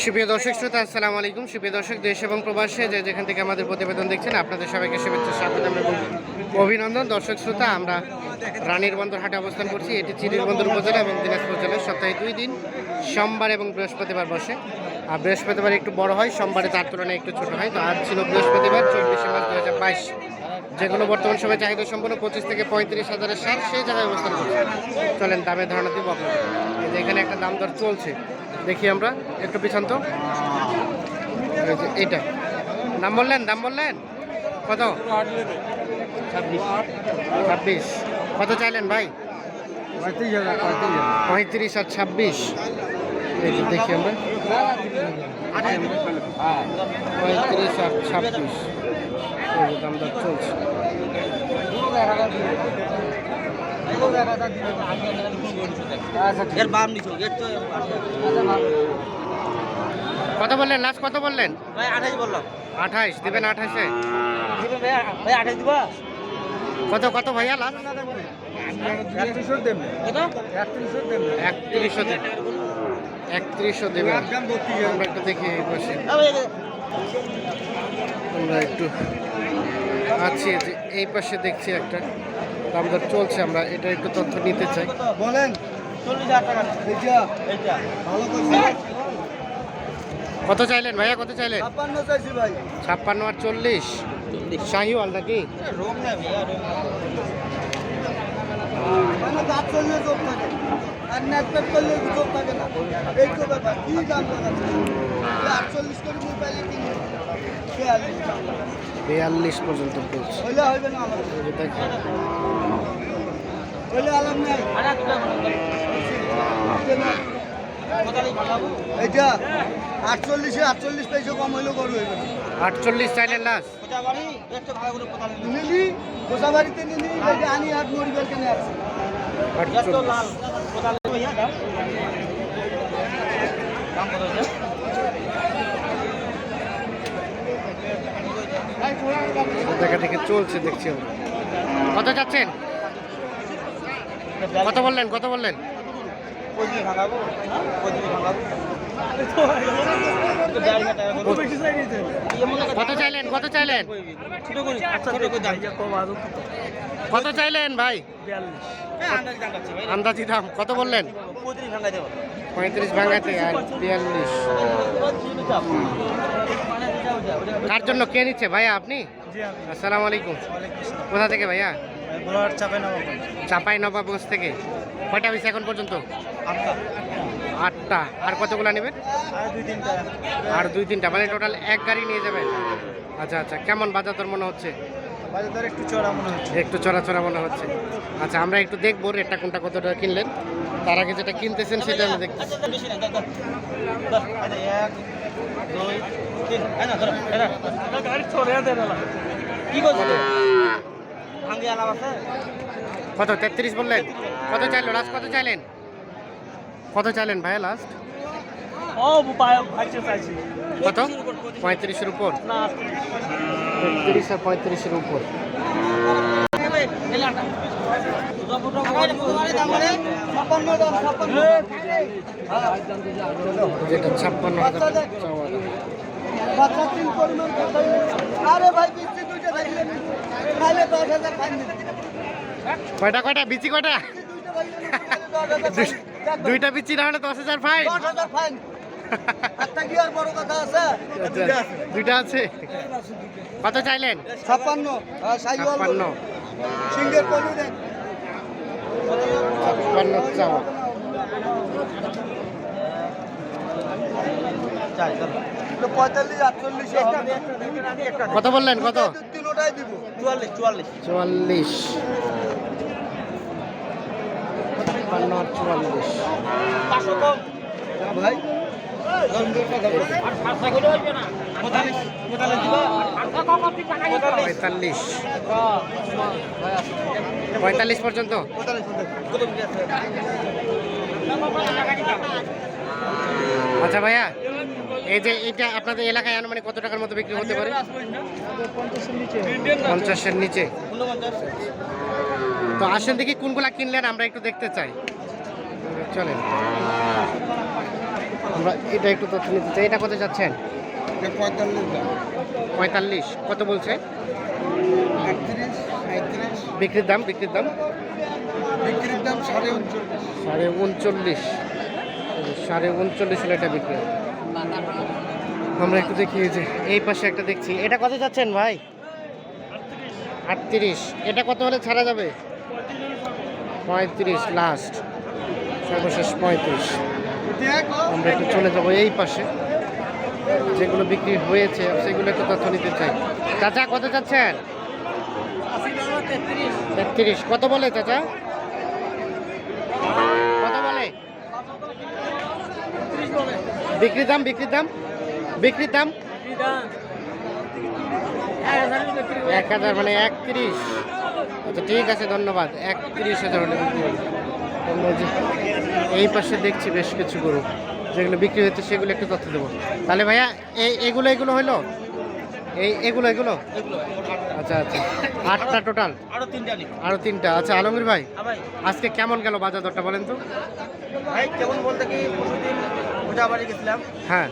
সুপ্রিয় দর্শক শ্রোতা, আসসালামু আলাইকুম। সুপ্রিয় দর্শক, দেশ এবং প্রবাসে যে যেখান থেকে আমাদের প্রতিবেদন দেখছেন, আপনাদের সবাইকে শুভেচ্ছা স্বাগতম এবং অভিনন্দন। দর্শক শ্রোতা, আমরা রানীর বন্দর হাটে অবস্থান করছি। এটি চিরির বন্দর উপজেলা এবং দিনাজপুর জেলার সপ্তাহে দুই দিন, সোমবার এবং বৃহস্পতিবার বসে। আর বৃহস্পতিবার একটু বড় হয়, সোমবারে তার তুলনায় একটু ছোট হয়। তো আজ ছিল বৃহস্পতিবার, চব্বিশে মার্চ দু হাজার বাইশ। যেগুলো বর্তমান সময় চাহিদা সম্পন্ন পঁচিশ থেকে পঁয়ত্রিশ হাজারের সার সেই জায়গায় অবস্থান করছে। চলেন দামের ধারণা দিব যে এখানে একটা দাম দর চলছে। দেখি আমরা, একটু পিছন তো। এই এইটা। দাম বললেন দাম বললেন? কত? ছাব্বিশ। কত চাইলেন ভাই? পঁয়ত্রিশ আর ছাব্বিশ। দেখি আমরা। পঁয়ত্রিশ আর ছাব্বিশ। দাম চলছে। কত বললেন? লাস্ট কত বললেন? ভাই আঠাশ বললাম। আঠাইশ দেবেন আঠাশে? ভাই দিবা? কত কত ভাইয়া লাস্ট কত? একত্রিশশো দেবেন একত্রিশশো দেবেন আমরা একটু দেখি এই পাশে আমরা একটু আছি এই পাশে দেখছি একটা। দাম দর চলছে আমরা এটা একটু তথ্য নিতে চাই। বলেন কত চাইলেন ভাইয়া কত চাইলেন? ছাপ্পান্ন চাইছি ভাই। ছাপ্পান্ন আর চল্লিশ? শাহিওয়াল নাকি? মানে আটচল্লিশ করে বিয়াল্লিশ পর্যন্ত আটচল্লিশে কম হইলেও গরু হইবে নিলি নিলি আনি কেন আছে এত লাল আটচল্লিশ পঁয়তাল্লিশ ভাইয়া দাম দাম কত হয়েছে দেখা দেখে চলছে, দেখছি কত যাচ্ছেন কত বললেন কত বললেন? কত চাইলেন কত চাইলেন? কত চাইলেন ভাই? আন্দাজ দাম, কত বললেন? পঁয়ত্রিশ ভাঙাতে, আর বিয়াল্লিশ। কার জন্য কে নিচ্ছে ভাইয়া আপনি আসসালামু আলাইকুম কোথা থেকে ভাইয়া চাপাই নবাবগঞ্জ থেকে কয়টা হয়েছে এখন পর্যন্ত আটটা আর কতগুলো নেবেন আর দুই তিনটা মানে টোটাল এক গাড়ি নিয়ে যাবেন আচ্ছা আচ্ছা কেমন বাজার দর মনে হচ্ছে একটু চড়া মনে হচ্ছে একটু চড়া চড়া মনে হচ্ছে আচ্ছা আমরা একটু দেখব রেটটা কোনটা কত টাকা কিনলেন তার আগে যেটা কিনতেছেন সেটা আমি দেখতে দুই, তিন। ধরো। কি করছ? ভাঙ্গি আলাপ আছে? কত তেত্রিশ বললেন কত চাইলো লাস্ট কত চাইলেন কত চাইলেন ভাইয়া লাস্ট কত পঁয়ত্রিশের উপর তেত্রিশ আর পঁয়ত্রিশের উপর যেটা ছাপ্পান্ন হাজার? আরে ভাই দুইটা খাইলে দশ হাজার কয়টা কয়টা? বিচি কয়টা? দুইটা বিচি না হলে দশ হাজার ফাইন। দশ হাজার ফাইন দুইটা আছে। কত চাইলেন? ছাপ্পান্ন। হ্যাঁ, ছাপ্পান্ন। ছাপ্পান্ন চাওয়া। পঁয়তাল্লিশ কত বললেন কত? চুয়াল্লিশ চুয়াল্লিশ। চুয়াল্লিশ। ছাপ্পান্ন আর চুয়াল্লিশ। ভাই পঁয়তাল্লিশ। পঁয়তাল্লিশ। পর্যন্ত? আচ্ছা ভাইয়া, এই যে এটা আপনাদের এলাকায় আনুমানিক কত টাকার মতো বিক্রি হতে পারে? পঞ্চাশের নিচে। তো আসেন দেখি কোনগুলা কিনলেন, আমরা একটু দেখতে চাই। চলেন। আমরা এটা একটু তথ্য নিতে চাই। এটা কত যাচ্ছেন? পঁয়তাল্লিশ কত বলছে? বিক্রির দাম বিক্রির দাম? বিক্রির দাম সাড়ে উনচল্লিশ। সাড়ে উনচল্লিশ। সাড়ে উনচল্লিশ হলে এটা বিক্রি আমরা একটু দেখি যে এই পাশে একটা দেখছি। এটা কত যাচ্ছেন ভাই? আটত্রিশ। এটা কত হলে ছাড়া যাবে? পঁয়ত্রিশ লাস্ট সর্বশেষ পঁয়ত্রিশ। আমরা একটু চলে যাব এই পাশে। যেগুলো বিক্রি হয়েছে, সেগুলো একটু তথ্য নিতে চাই। চাচা, কত চাচ্ছেন? তেত্রিশ। কত বলে চাচা? কত বলে? বিক্রির দাম বিক্রির দাম? বিক্রির দাম? এক হাজার মানে একত্রিশ। আচ্ছা ঠিক আছে, ধন্যবাদ। একত্রিশ হাজার এই পাশে দেখছি বেশ কিছু গরু। যেগুলো বিক্রি হচ্ছে সেগুলো একটু তথ্য দেবো। তাহলে ভাইয়া এই এগুলো এগুলো হইল? এই এগুলো এগুলো? আচ্ছা আচ্ছা। আটটা টোটাল আরও তিনটা আরও তিনটা। আচ্ছা আলমগীর ভাই হ্যাঁ আজকে কেমন গেল বাজার দরটা বলেন তো? ভাই কেমন বলতে কি বাড়ি গেছিলাম। হ্যাঁ।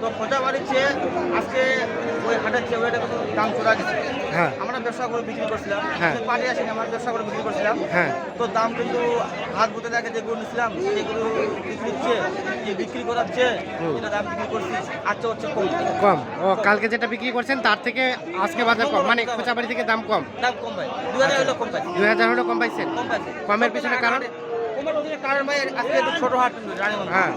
তো খোঁজা বাড়ির চেয়ে আজকে ওই হাটের চেয়ে ওইটা দাম চড়া গেছে। হ্যাঁ। আমরা ব্যবসা করে বিক্রি করছিলাম। হ্যাঁ। পাড়ি আসেনি আমার ব্যবসা করে বিক্রি করছিলাম। হ্যাঁ। তো দাম কিন্তু হাত বুতে দেখে যেগুলো নিছিলাম সেগুলো বিক্রি হচ্ছে যে বিক্রি করাচ্ছে। দাম বিক্রি করছি আজকে হচ্ছে কম। কম। ও কালকে যেটা বিক্রি করছেন তার থেকে আজকে বাজার কম। মানে খোঁচাবাড়ি থেকে দাম কম। দাম কম ভাই। দু হাজার হলো কম পাই দুই হাজার হলেও কম পাইছেন? কম পাইছে। কমের পিছনে কারণ? কমের পিছনে কারণ ভাই আজকে ছোট হাট রানীগঞ্জ হ্যাঁ।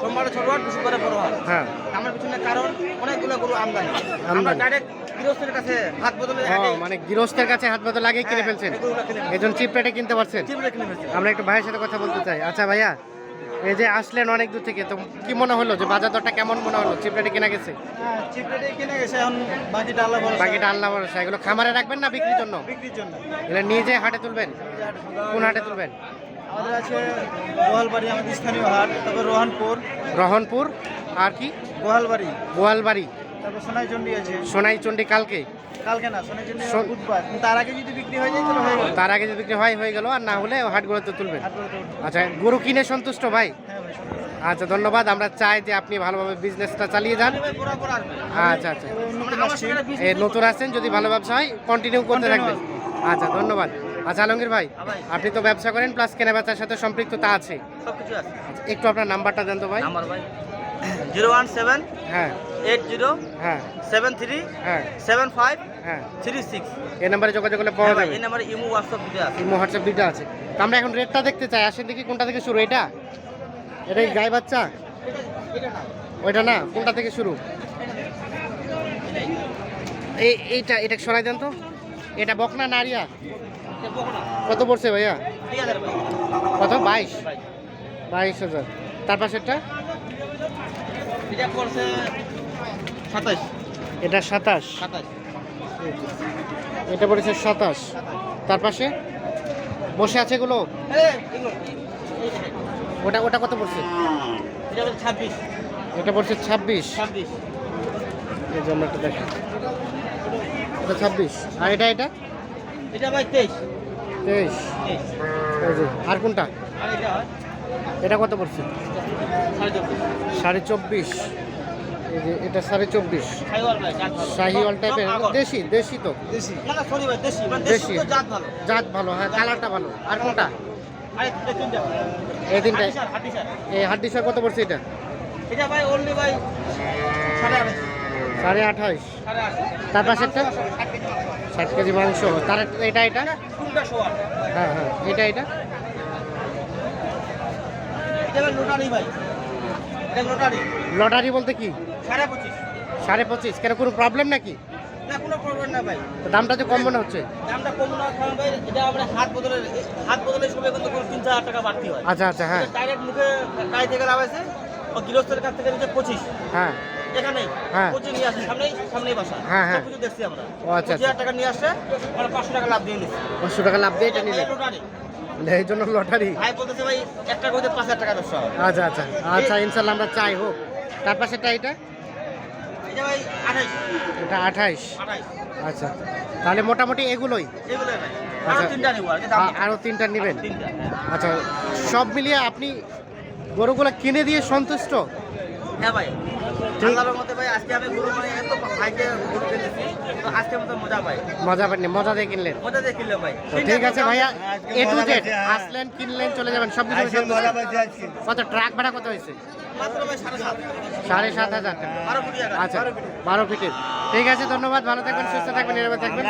সোমবারে ছোট হাট বড় হাট। হ্যাঁ। আমার পিছনে কারণ অনেকগুলো গরু আমদানি। আমরা ডাইরেক্ট গৃহস্থের কাছে হাত বদলে মানে গৃহস্থের কাছে হাত বদল আগেই কিনে ফেলছেন? চিপ রেটে কিনতে পারছেন? আমরা একটু ভাইয়ের সাথে কথা বলতে চাই। আচ্ছা ভাইয়া এই যে আসলেন অনেক দূর থেকে তো কি মনে হলো যে বাজার দরটা কেমন মনে হলো? চিপ রেটে কেনা গেছে? হ্যাঁ চিপড়ে কিনে গেছে। এখন বাকিটা আল্লাহ ভরসা। বাকিটা আল্লাহ ভরসা। এগুলো খামারে রাখবেন না বিক্রির জন্য? বিক্রির জন্য। এগুলো নিজে হাটে তুলবেন? কোন হাটে তুলবেন? আমাদের আছে গোহালবাড়ি আমাদের স্থানীয় হাট তারপর রোহানপুর। রহনপুর আর কি? গোহালবাড়ি গোয়ালবাড়ি। তারপর সোনাইচন্ডি আছে। সোনাইচন্ডী কালকে? কালকে না সোনাইচন্ডি বুধবার। তার আগে যদি বিক্রি হয়ে যায় তাহলে হয়ে গেল। তার আগে যদি বিক্রি হয় হয়ে গেল। আর না হলে হাটগুলোতে তুলবেন। হাট আচ্ছা গরু কিনে সন্তুষ্ট ভাই? হ্যাঁ। আচ্ছা ধন্যবাদ। আমরা চাই যে আপনি ভালোভাবে বিজনেসটা চালিয়ে যান। আচ্ছা আচ্ছা? এই নতুন আসছেন যদি ভালো ব্যবসা হয় কন্টিনিউ করতে থাকবেন। আচ্ছা ধন্যবাদ। আচ্ছা আলমগীর ভাই হ্যাঁ আপনি তো ব্যবসা করেন প্লাস কেনা বেচার সাথে সম্পৃক্ততা আছে। আছে। একটু আপনার নাম্বারটা দেন তো ভাই। জিরো ওয়ান সেভেন হ্যাঁ। এইট জিরো হ্যাঁ। সেভেন থ্রি হ্যাঁ। সেভেন ফাইভ হ্যাঁ। থ্রি সিক্স এই নাম্বারে যোগাযোগ করলে পাওয়া যাবে। এই নাম্বারে ইমো হোয়াটসঅ্যাপ দুটো আছে। ইমো হোয়াটসঅ্যাপ দুইটা আছে। তো আমরা এখন রেটটা দেখতে চাই। আসেন দেখি কোনটা থেকে শুরু। এটা? এটা কি গায়ে বাচ্চা? ওইটা না? কোনটা থেকে শুরু? এই এইটা এটা সরাই দেন তো। এটা বকনা নারিয়া কত পড়ছে ভাইয়া? কত? বাইশ। বাইশ হাজার। তার পাশেরটা? এটা পড়ছে সাতাইশ এটা সাতাশ। সাতাইশ এটা পড়েছে সাতাশ। তার পাশে? বসে আছে এগুলো? ওটা ওটা কত পড়ছে? এটা হচ্ছে ছাব্বিশ। এটা পড়ছে ছাব্বিশ। ছাব্বিশ। এই যে আমরা একটা দেখি। এটা ছাব্বিশ। আর এটা এটা? এটা ভাই তেইশ। তেইশ। আর কোনটা? এটা কত পড়ছে? সাড়ে চব্বিশ। এই যে এটা সাড়ে চব্বিশ। শাহিওয়াল টাইপের। দেশি দেশি তো। দেশি। মানে জাত ভালো। হ্যাঁ কালারটা ভালো। আর কোনটা? এটা তিনটা এই তিনটায় হাড্ডি হাড্ডি সার। কত পড়ছে এটা? সাড়ে আঠাইশ তার কেজি মাংস। ষাট কেজি মাংস। তার এটা এটা? হ্যাঁ হ্যাঁ এটা এটা? লোটারি ভাই। এটা লটারি। বলতে কি? সাড়ে পঁচিশ। কেন কোনো প্রবলেম নাকি? না কোনো প্রবলেম না ভাই। তো দামটা যে কম মনে হচ্ছে? দামটা কম না কারণ ভাই এটা আমরা হাত বদলে হাত বদলে সময় কিন্তু কোনো তিন চার টাকা বাড়তি হয়। আচ্ছা আচ্ছা হ্যাঁ। ডাইরেক্ট মুখে গাড়ি থেকে লাগাইছে ও গৃহস্থের কাছ থেকে নিচে পঁচিশ। হ্যাঁ। এখানেই হ্যাঁ। পঁচিশ নিয়ে আসে সামনেই সামনেই বাসা। হ্যাঁ, হ্যাঁ। কিছু দেখছি আমরা। ও আচ্ছা, হাজার টাকা নিয়ে আসছে আমরা পাঁচশো টাকা লাভ দিয়ে নিচ্ছি। পাঁচশো টাকা লাভ দিয়ে এটা নিলে এই জন্য লটারি। ভাই বলতেছে ভাই একটা করে পাঁচ হাজার টাকা ব্যবসা আচ্ছা আচ্ছা। আচ্ছা ইনশাল্লাহ আমরা চাই হোক। তার পাশেরটা এটা? এটা আঠাইশ? আচ্ছা। তাহলে মোটামুটি এগুলোই? আচ্ছা। তিনটা নেব আর কি দাম আ- আরও তিনটা নেবেন? আচ্ছা সব মিলিয়ে আপনি গরুগুলো কিনে দিয়ে সন্তুষ্ট? হ্যাঁ ভাই। আল্লাহর মতে ভাই আজকে আমি গরু মানে এত ভাইকে গরু কিনেছি তো আজকে মতো মজা পাই। মজা পাননি মজা দিয়ে কিনলেন? মজা দিয়ে কিনলে ভাই। তো ঠিক আছে ভাইয়া এ টু জেড আসলেন কিনলেন চলে যাবেন সব কিছু কত ট্রাক ভাড়া কত হয়েছে? সাড়ে সাত। হাজার বারো আচ্ছা বারো ফিটের ঠিক আছে ধন্যবাদ ভালো থাকবেন সুস্থ থাকবেন নিরাপদ থাকবেন।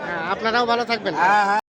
হ্যাঁ, আপনারাও ভালো থাকবেন।